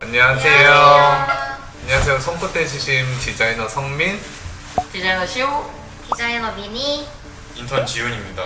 안녕하세요. 안녕하세요. 손끝대 지심 디자이너 성민. 디자이너 시호 디자이너 미니 인턴 지훈입니다.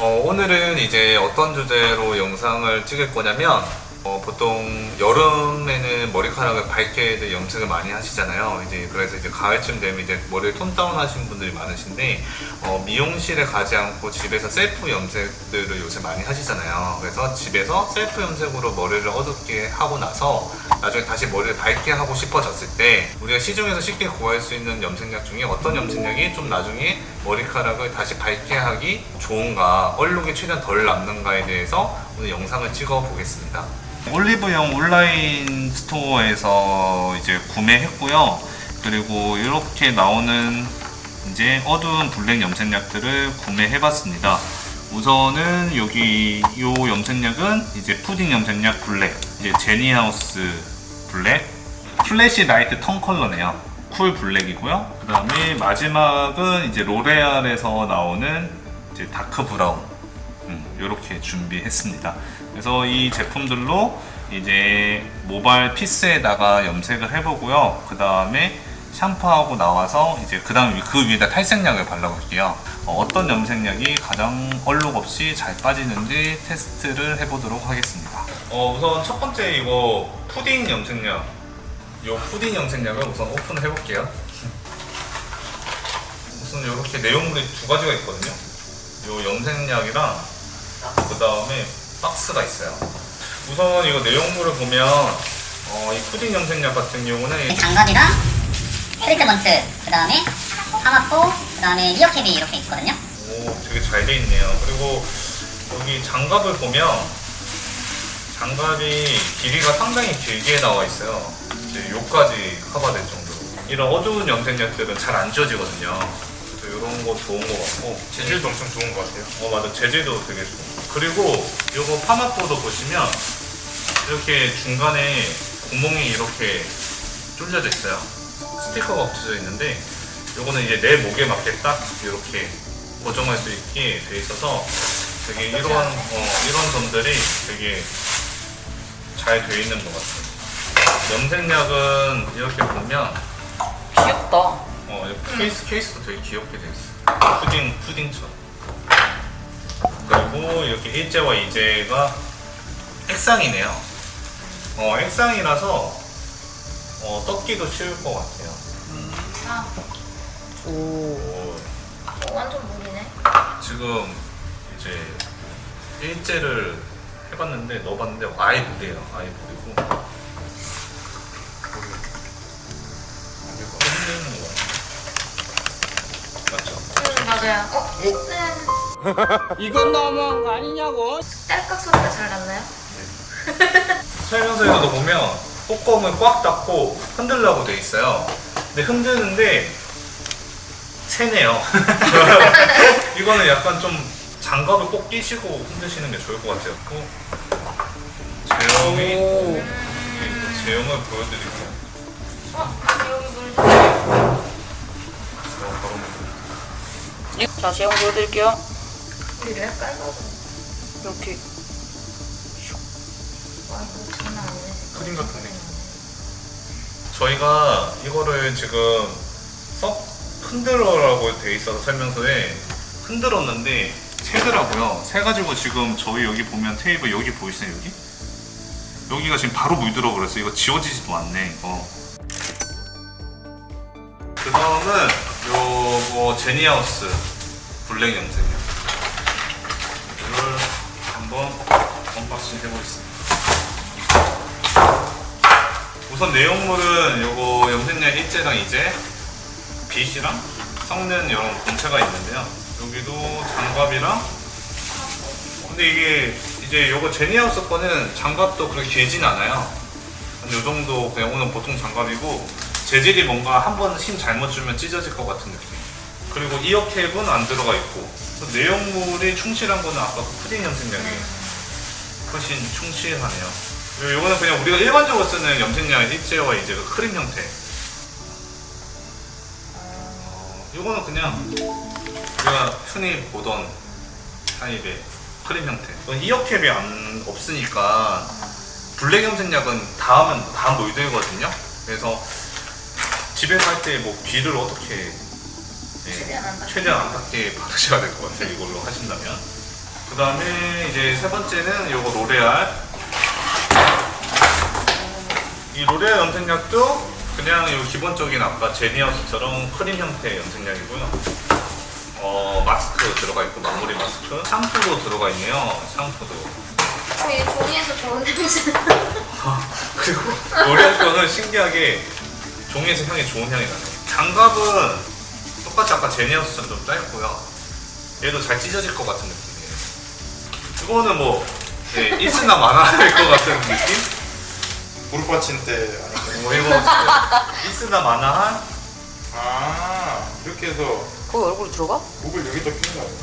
어, 오늘은 이제 어떤 주제로 영상을 찍을 거냐면 어, 보통 여름에는 머리카락을 밝게 염색을 많이 하시잖아요. 이제 그래서 이제 가을쯤 되면 이제 머리를 톤 다운 하시는 분들이 많으신데 어, 미용실에 가지 않고 집에서 셀프 염색들을 요새 많이 하시잖아요. 그래서 집에서 셀프 염색으로 머리를 어둡게 하고 나서 나중에 다시 머리를 밝게 하고 싶어졌을 때 우리가 시중에서 쉽게 구할 수 있는 염색약 중에 어떤 염색약이 좀 나중에 머리카락을 다시 밝게 하기 좋은가 얼룩이 최대한 덜 남는가에 대해서 오늘 영상을 찍어 보겠습니다. 올리브영 온라인 스토어에서 이제 구매했고요. 그리고 이렇게 나오는 이제 어두운 블랙 염색약들을 구매해봤습니다. 우선은 여기 이 염색약은 이제 푸딩 염색약 블랙, 이제 제니하우스 블랙, 플래시 라이트 턴 컬러네요. 쿨 블랙이고요. 그 다음에 마지막은 이제 로레알에서 나오는 이제 다크 브라운. 이렇게 준비했습니다. 그래서 이 제품들로 이제 모발 피스에다가 염색을 해보고요. 그 다음에 샴푸하고 나와서 이제 그 다음 그 위에다 탈색약을 발라볼게요. 어, 떤 염색약이 가장 얼룩 없이 잘 빠지는지 테스트를 해보도록 하겠습니다. 어, 우선 첫 번째 이거 푸딩 염색약. 이 푸딩 염색약을 우선 오픈을 해볼게요. 우선 이렇게 내용물이 두 가지가 있거든요. 이 염색약이랑 그 다음에 박스가 있어요. 우선 이거 내용물을 보면 어, 이 푸딩 염색약 같은 경우는 장갑이랑 트리트먼트 그 다음에 파마포 그 다음에 이어캡이 이렇게 있거든요 오, 되게 잘 돼 있네요. 그리고 여기 장갑을 보면 장갑이 길이가 상당히 길게 나와 있어요. 이제 요까지 커버될 정도로. 이런 어두운 염색약들은 잘 안 지워지거든요. 그래서 이런 거 좋은 거 같고. 재질도 엄청 좋은 것 같아요. 어 맞아 재질도 되게 좋고 그리고 요거 파마포도 보시면 이렇게 중간에 구멍이 이렇게 뚫려져 있어요 스티커가 붙여져 있는데 요거는 이제 내 목에 맞게 딱 이렇게 고정할 수 있게 돼 있어서 되게 이런 어, 이런 점들이 되게 잘 돼 있는 것 같아요 염색약은 이렇게 보면 귀엽다 어, 이 케이스, 케이스도 되게 귀엽게 돼 있어. 푸딩, 푸딩처럼. 그리고 이렇게 일제와 이제가 액상이네요. 어, 액상이라서 어, 섞기도 쉬울 것 같아요. 오 오, 어, 완전 물이네 지금 이제 일제를 해봤는데 넣어봤는데 아예 물이에요. 아예 물이고. 힘드는 거 맞죠? 음 맞아요 어? 네 이건 너무한 거 아니냐고? 딸깍 소리가 잘 났나요? 설명서에도 보면 뚜껑을 꽉 닫고 흔들라고 돼 있어요. 근데 흔드는데 새네요. 이거는 약간 좀 장갑을 꼭 끼시고 흔드시는 게 좋을 것 같아요. 또 제형이 오. 제형을 보여드릴게요. 어? 여기 물 어, 바로 자 제형 보여드릴게요 우리를 깔고 이렇게 아니네 푸딩 같은 느낌. 저희가 이거를 지금 썩 흔들어라고 돼 있어서 설명서에 흔들었는데 새더라고요. 새 가지고 지금 저희 여기 보면 테이블 여기 보이시나요 여기? 여기가 지금 바로 물들어 버렸어. 이거 지워지지도 않네 이거. 그 다음은 요거 제니하우스 블랙 염색이요. 이걸 한번 언박싱 해보겠습니다. 우선 내용물은 요거 염색약 일제랑 이제 빛이랑 섞는 이런 공체가 있는데요. 여기도 장갑이랑 근데 이게 이제 요거 제니하우스 거는 장갑도 그렇게 길진 않아요. 근데 요 정도 그냥 오늘 보통 장갑이고 재질이 뭔가 한 번 힘 잘못 주면 찢어질 것 같은 느낌. 그리고 이어캡은 안 들어가 있고 내용물이 충실한 거는 아까 그 푸딩 염색약이 훨씬 충실하네요. 요- 요거는 그냥 우리가 일반적으로 쓰는 염색약 일제와 이제 그 크림 형태. 어, 요거는 그냥 우리가 흔히 보던 타입의 크림 형태. 이건 2억 캡이 안 없으니까 블랙 염색약은 다음은 다음 노이드거든요. 그래서 집에서 할 때 뭐 비를 어떻게 예, 최대한 안 닿게 바르셔야 될 것 같아요. 이걸로 하신다면. 그 다음에 이제 세 번째는 요거 로레알. 이 로레알 염색약도 그냥 요 기본적인 아까 제니하우스처럼 크림 형태의 염색약이고요. 어, 마스크 들어가 있고 마무리 마스크. 샴푸도 들어가 있네요. 샴푸도. 어, 이 종이에서 좋은 냄새. 그리고 로레알 거는 신기하게 종이에서 향이 좋은 향이 나요. 장갑은 똑같이 아까 제니하우스처럼 좀 짧고요. 얘도 잘 찢어질 것 같은 느낌 이거는 뭐 예, 있으나 마나할 것 같은 느낌? 무릎 받친 때 아닌가요? 뭐 이거 있으나 마나한 아 이렇게 해서 거기 얼굴 들어가? 목을 여기다 끼는 거 아니에요?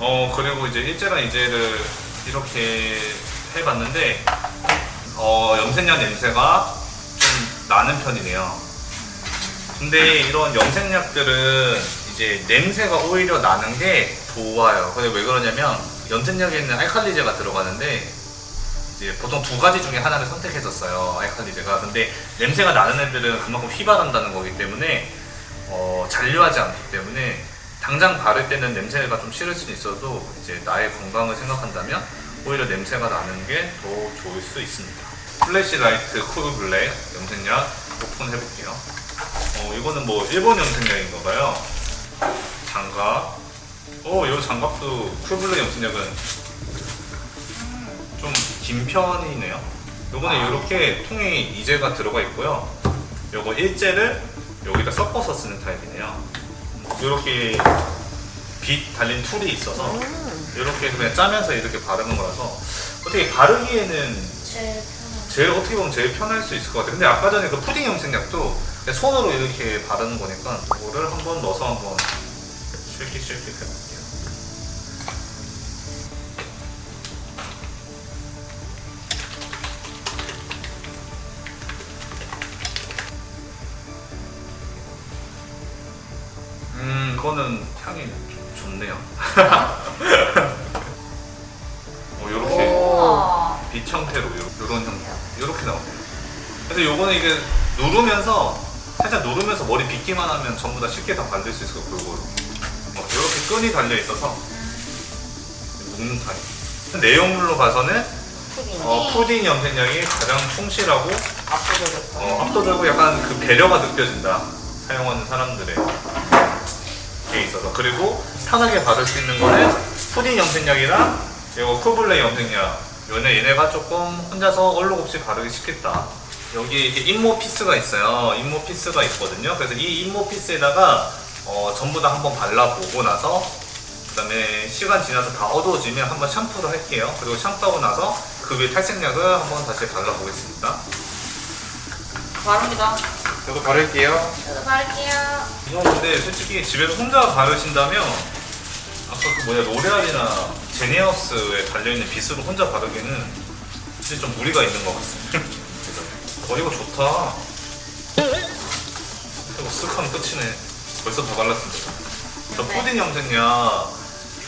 어 그리고 이제 일제랑 이제를 이렇게 해봤는데 어 염색약 냄새가 좀 나는 편이네요. 근데 이런 염색약들은 이제 냄새가 오히려 나는 게 좋아요. 근데 왜 그러냐면 염색약에는 알칼리제가 들어가는데 이제 보통 두 가지 중에 하나를 선택했었어요. 알칼리제가. 근데 냄새가 나는 애들은 그만큼 휘발한다는 거기 때문에 어, 잔류하지 않기 때문에 당장 바를 때는 냄새가 좀 싫을 수는 있어도 이제 나의 건강을 생각한다면 오히려 냄새가 나는 게 더 좋을 수 있습니다. 플래시라이트 쿨 블랙 염색약 오픈해 볼게요. 어, 이거는 뭐 일본 염색약인가 봐요. 장갑. 어, 이 장갑도 쿨 블랙 염색약은 좀 긴 편이네요. 요거는 이렇게 통에 이제가 들어가 있고요. 요거 일제를 여기다 섞어서 쓰는 타입이네요. 이렇게 빛 달린 툴이 있어서 이렇게 해서 그냥 짜면서 이렇게 바르는 거라서 어떻게 바르기에는 제일 어떻게 보면 제일 편할 수 있을 것 같아요. 근데 아까 전에 그 푸딩 염색약도 손으로 이렇게 바르는 거니까 이거를 한번 넣어서 한번 쉴깃쉴깃 해볼게요. 음, 그거는 향이 좋- 좋네요. 어, 요렇게. 우와. 빛 형태로 이런 형태 이렇게 나오네요. 그래서 요거는 이게 누르면서 살짝 누르면서 머리 빗기만 하면 전부 다 쉽게 다 발릴 수 있을 것 같고 요거로 어, 이렇게 끈이 달려 있어서 묶는 타입. 내용물로 봐서는 푸딩. 어, 푸딩 염색약이 가장 충실하고 압도적이었다. 어, 압도적으로 약간 그 배려가 느껴진다. 사용하는 사람들의 게 있어서 그리고 편하게 바를 수 있는 거는 푸딩 염색약이랑 이거 쿠블레 염색약 요네 얘네가 조금 혼자서 얼룩 없이 바르기 쉽겠다. 여기 이렇게 잇모 피스가 있어요. 잇모 피스가 있거든요. 그래서 이 잇모 피스에다가 어, 전부 다 한번 발라보고 나서 그다음에 시간 지나서 다 어두워지면 한번 샴푸를 할게요. 그리고 샴푸하고 나서 그 위에 탈색약을 한번 다시 발라보겠습니다. 바릅니다. 저도 바를게요. 저도 바를게요. 이건 근데 솔직히 집에서 혼자 바르신다면 아까 그 뭐냐 로레알이나 제네하우스에 달려있는 빗으로 혼자 바르기는 진짜 좀 무리가 있는 것 같습니다. 어 이거 좋다. 이거 쓱 하면 끝이네. 벌써 다 발랐습니다. 저 푸딩 염색약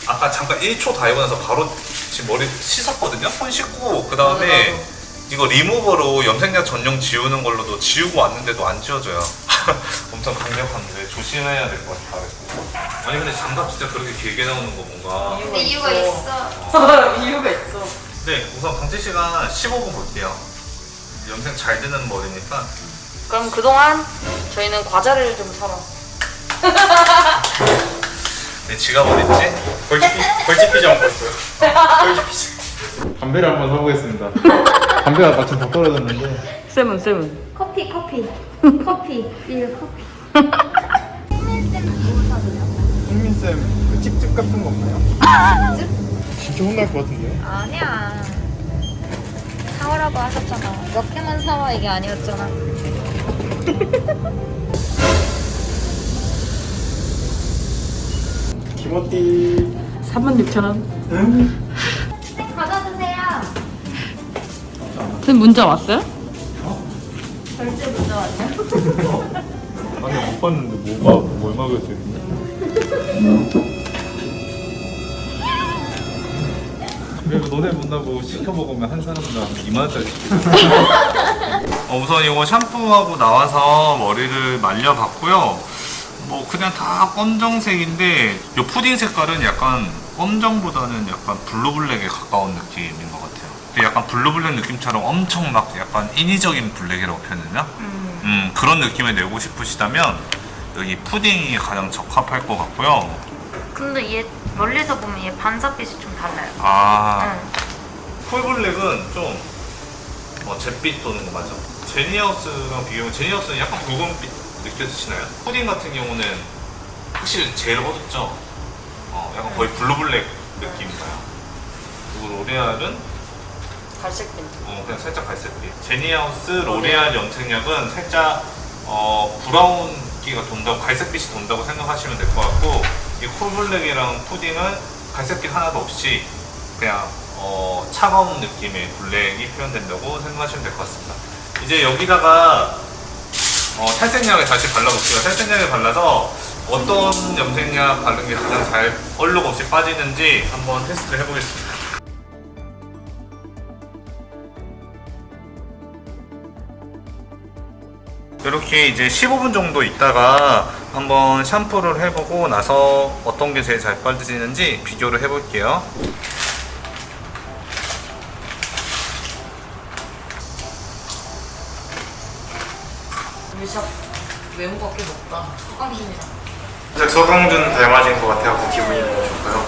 아까 잠깐 1초 다 입고 나서 바로 지금 머리 씻었거든요. 손 씻고 그 다음에 이거 리무버로 염색약 전용 지우는 걸로도 지우고 왔는데도 안 지워져요. 엄청 강력한데 조심해야 될 것 같아. 바르고. 아니 근데 장갑 진짜 그렇게 길게 나오는 거 뭔가. 근데 이유가 있어. 이유가 있어. 네, 우선 방치 시간 15분 볼게요. 염색 잘 되는 머리니까. 그럼 그동안 저희는 과자를 좀 사러. 내 지갑 어딨지? 벌집피 벌집피자 먹고 있어요. 벌집피자. 담배를 한번 사보겠습니다. 담배가 마침 더 떨어졌는데. 세븐 세븐. 커피, 커피. 커피. 일 커피. 흥민 쌤 그 찝찝 같은 거 없나요? 진짜 혼날 것 같은데요? 아니야. 사오라고 하셨잖아. 몇 개만 사와 이게 아니었잖아. 김어띠. 3만 6천 원. 과자 드세요. 쌤 문자 왔어요? 결제 문자 왔냐? 아니 못 봤는데 뭐가 뭘 먹었어요? 그리고 너네 본다고 시켜 먹으면 한 사람당 2만 원짜리. 어, 우선 이거 샴푸하고 나와서 머리를 말려봤고요. 뭐 그냥 다 검정색인데 이 푸딩 색깔은 약간 검정보다는 약간 블루블랙에 가까운 느낌인 것 같아요. 근데 약간 블루블랙 느낌처럼 엄청 막 약간 인위적인 블랙이라고 표현했나? 음, 그런 느낌을 내고 싶으시다면 여기 푸딩이 가장 적합할 것 같고요. 근데 얘 멀리서 보면 얘 반사빛이 좀 달라요. 아, 응. 쿨블랙은 좀 어, 잿빛 도는 거 맞아. 제니하우스랑 비교하면 제니하우스는 약간 붉은빛 느껴지시나요? 푸딩 같은 경우는 확실히 제일 어둡죠. 어, 약간 거의 블루블랙 느낌이에요. 그리고 로레알은 갈색빛. 어, 그냥 살짝 갈색빛. 제니하우스 로레알 염색약은 살짝 어, 브라운기가 돈다고 갈색빛이 돈다고 생각하시면 될 것 같고 이 쿨블랙이랑 푸딩은 갈색빛 하나도 없이 그냥 어, 차가운 느낌의 블랙이 표현된다고 생각하시면 될 것 같습니다. 이제 여기다가 어, 탈색약을 다시 발라볼게요. 탈색약을 발라서 어떤 염색약 바른 게 가장 잘 얼룩 없이 빠지는지 한번 테스트를 해보겠습니다. 이렇게 이제 15분 정도 있다가 한번 샴푸를 해보고 나서 어떤 게 제일 잘 빠지는지 비교를 해볼게요. 우리 샵 외모가 꽤 높다. 호감심이다. 진짜 서강준 닮아진 것 같아서 기분이 너무 좋고요.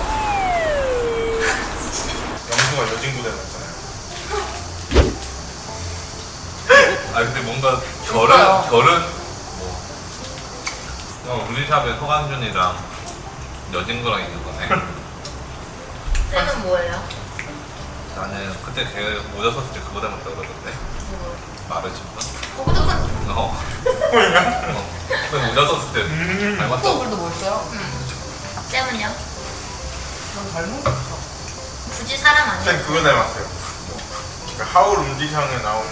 영수가 여진구 닮았잖아요. 아 근데 뭔가. 결은 결은 뭐 어, 샵에 서강준이랑 여진구랑 있는 거네. 쌤은 뭐예요? 나는 그때 걔 모자 썼을 때 그거 닮았다 그러던데. 마르진가? 그거보다 큰 어. 어. 그 모자 썼을 때 닮았다고. 얼굴도 멋있어요. 쌤은요? 난 닮은 거 없어. 굳이 사람 아니에요? 쌤 그거 닮았어요. 그 하울 움직이상에 나오는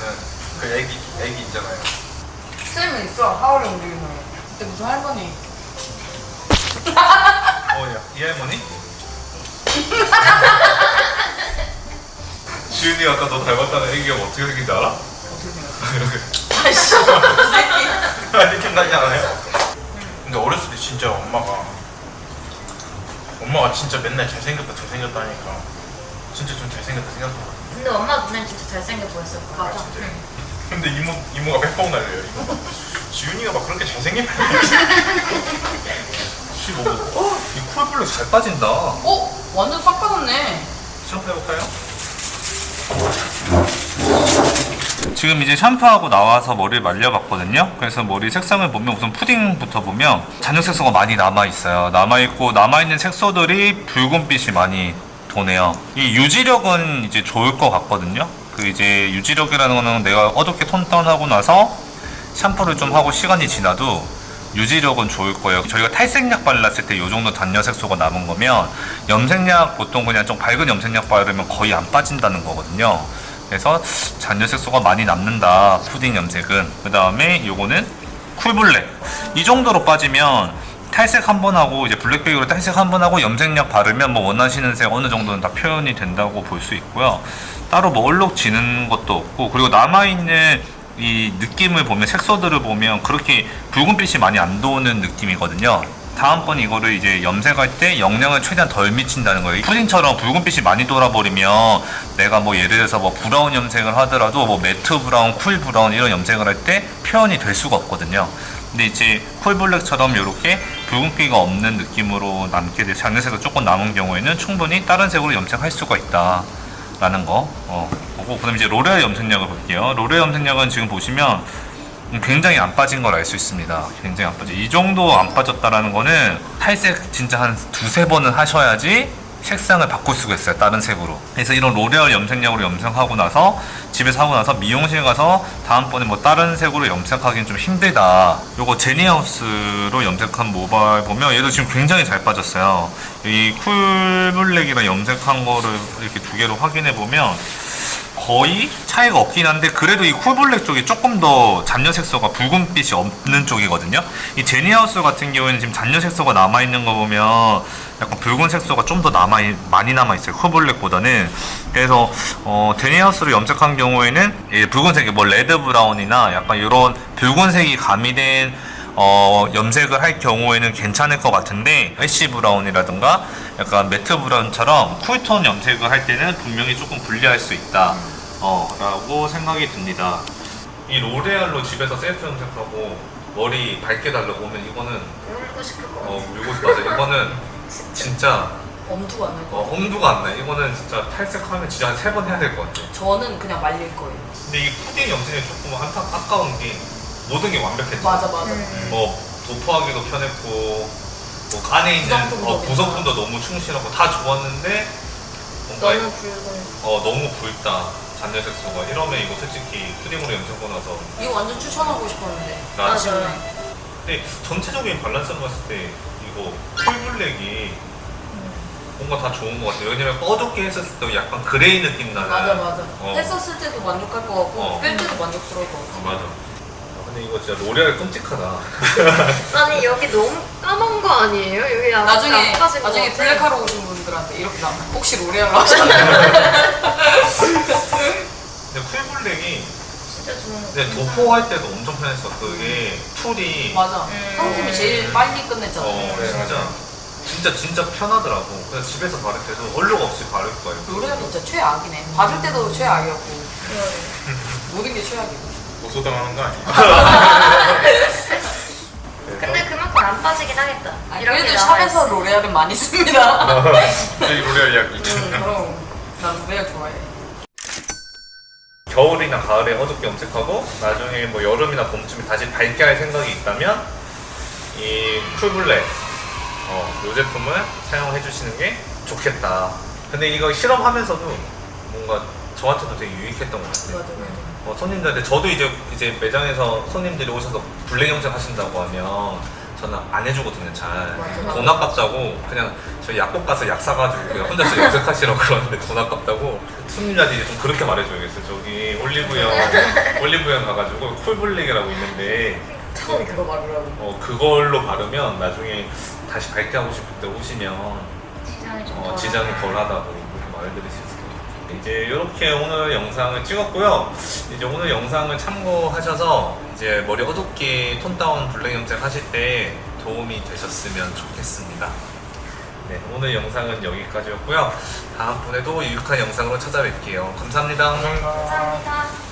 그 애기 애기 있잖아요. 쌤은 있어. 하울이 움직이는 거. 그때 무슨 할머니. 어, 야, 이 할머니? 지은이 아까 너 닮았다는 애기가 어떻게 생긴지 알아? 어떻게 생겼어? 이렇게. 아이씨. 느낌 나지 않아요? 근데 어렸을 때 진짜 엄마가 엄마가 진짜 맨날 잘생겼다 잘생겼다 하니까 진짜 좀 잘생겼다 생각하거든요. 근데 엄마 눈엔 진짜 잘생겨 거야. 맞아. 근데 이모 이모가 팩폭 날려요. 이모가 지훈이가 막 그렇게 잘생긴 편이 혹시 뭐, 어? 이 쿨블랙 잘 빠진다. 어? 완전 싹 빠졌네. 샴푸 해볼까요? 지금 이제 샴푸하고 나와서 머리를 말려봤거든요. 그래서 머리 색상을 보면 우선 푸딩부터 보면 잔여 색소가 많이 남아있어요. 남아있고 남아있는 색소들이 붉은빛이 많이 도네요. 이 유지력은 이제 좋을 것 같거든요. 그 이제 유지력이라는 거는 내가 어둡게 톤 다운하고 나서 샴푸를 좀 하고 시간이 지나도 유지력은 좋을 거예요. 저희가 탈색약 발랐을 때 이 정도 단여 색소가 남은 거면 염색약 보통 그냥 좀 밝은 염색약 바르면 거의 안 빠진다는 거거든요. 그래서 잔여 색소가 많이 남는다. 푸딩 염색은. 그 다음에 요거는 쿨블랙. 이 정도로 빠지면 탈색 한 번 하고 이제 블랙백으로 탈색 한 번 하고 염색약 바르면 뭐 원하시는 색 어느 정도는 다 표현이 된다고 볼 수 있고요. 따로 뭐 얼룩 지는 것도 없고 그리고 남아 있는 이 느낌을 보면 색소들을 보면 그렇게 붉은빛이 많이 안 도는 느낌이거든요. 다음번 이거를 이제 염색할 때 영향을 최대한 덜 미친다는 거예요. 푸딩처럼 붉은빛이 많이 돌아버리면 내가 뭐 예를 들어서 뭐 브라운 염색을 하더라도 뭐 매트 브라운, 쿨 브라운 이런 염색을 할 때 표현이 될 수가 없거든요. 근데 이제 쿨블랙처럼 이렇게 붉은기가 없는 느낌으로 남게 돼 잔여색이 조금 남은 경우에는 충분히 다른 색으로 염색할 수가 있다. 라는 거 어, 보고 그다음 이제 로레알 염색약을 볼게요. 로레알 염색약은 지금 보시면 굉장히 안 빠진 걸 알 수 있습니다. 굉장히 안 빠져. 이 정도 안 빠졌다라는 거는 탈색 진짜 한 두세 번은 하셔야지 색상을 바꿀 수가 있어요. 다른 색으로. 그래서 이런 로레알 염색약으로 염색하고 나서 집에서 하고 나서 미용실 가서 다음번에 뭐 다른 색으로 염색하기는 좀 힘들다. 요거 제니하우스로 염색한 모발 보면 얘도 지금 굉장히 잘 빠졌어요. 이 쿨블랙이랑 염색한 거를 이렇게 두 개로 확인해 보면 거의 차이가 없긴 한데 그래도 이 쿨블랙 쪽이 조금 더 잔여 색소가 붉은빛이 없는 쪽이거든요. 이 제니하우스 같은 경우에는 지금 잔여 색소가 남아 있는 거 보면 약간 붉은 색소가 좀 더 남아 많이 남아 있어요. 쿨블랙보다는. 그래서 어, 제니하우스를 염색한 경우에는 이 붉은색이 뭐 레드 브라운이나 약간 이런 붉은색이 가미된 어, 염색을 할 경우에는 괜찮을 것 같은데 애쉬 브라운이라든가 약간 매트 브라운처럼 쿨톤 염색을 할 때는 분명히 조금 불리할 수 있다. 어, 라고 생각이 듭니다. 이 로레알로 집에서 셀프 염색하고 머리 밝게 달라고 하면 이거는 울고 싶을 것 어, 물고 싶어서 이거는 진짜 엄두가 안날 거. 어, 엄두가 안 나. 이거는 진짜 탈색하면 진짜 한 세 번 해야 될 것 같아. 저는 그냥 말릴 거예요. 근데 이 푸딩 염색이 조금 한타 아까운 게 모든 게 완벽했죠. 맞아 맞아. 뭐 도포하기도 편했고 뭐 안에 있는 구성품도 어, 구성품도 너무 충실하고 다 좋았는데 뭔가 너무 붉은. 어 너무 붉다 잔여 색소가 이러면 이거 솔직히 푸딩으로 염색하고 나서 이거 완전 추천하고 싶었는데. 나 아쉽네. 근데 전체적인 밸런스로 봤을 때 이거 쿨 블랙이 뭔가 다 좋은 것 같아요. 왜냐면 어둡게 했었을 때 약간 그레이 느낌 나는. 맞아 맞아. 어. 했었을 때도 만족할 것 같고 어. 뺄 때도 만족스러울 것 같아. 어, 맞아. 아, 근데 이거 진짜 로레알 끔찍하다. 아니 여기 너무 까만 거 아니에요? 여기 안 나중에 거 나중에 같아. 블랙하러 오신 분들한테 이렇게 나면 혹시 로레알로 하셨나요? 근데 쿨블랙이 진짜 좋은 거 근데 도포 할 때도 엄청 편했어. 그게 툴이 맞아. 음. 형팀이 제일 빨리 끝냈잖아. 어 진짜 진짜 진짜 편하더라고. 그래서 집에서 바를 때도 얼룩 없이 바를 거예요. 로레알이 진짜 최악이네. 받을 때도 최악이었고 모든 게 최악이고. 고소당하는 거 아니에요? 근데 그만큼 안 빠지긴 하겠다 아, 이렇게 그래도 나와 샵에서. 로레알은 많이 씁니다. 저희 로레알 약 음, 2천 그럼 나 로레알 좋아해. 겨울이나 가을에 어둡게 염색하고 나중에 뭐 여름이나 봄쯤에 다시 밝게 할 생각이 있다면 이 쿨블랙 어, 이 제품을 사용해 주시는 게 좋겠다. 근데 이거 실험하면서도 뭔가 저한테도 되게 유익했던 것 같아요. 맞아 맞아. 어, 손님들한테 저도 이제 이제 매장에서 손님들이 오셔서 블랙 염색 하신다고 하면 저는 안 해주거든요 잘. 돈 아깝다고 그냥 저 약국 가서 약 사가지고 그냥 혼자서 염색하시라고 그러는데 돈 아깝다고 손님들한테 이제 좀 그렇게 말해줘야겠어요. 저기 올리브영 올리브영 가가지고 쿨블랙이라고 있는데 처음에 그거 말하라고. 어, 그걸로 바르면 나중에 다시 밝게 하고 싶을 때 오시면 지장이 좀 어, 덜 지장이. 덜하다고 이렇게 말해드릴 수 있을 것 같아요. 이제 이렇게 오늘 영상을 찍었고요. 이제 오늘 영상을 참고하셔서 이제 머리 어둡게 톤 다운 블랙 염색 하실 때 도움이 되셨으면 좋겠습니다. 네, 오늘 영상은 여기까지였고요. 다음번에도 유익한 영상으로 찾아뵐게요. 감사합니다. 감사합니다. 감사합니다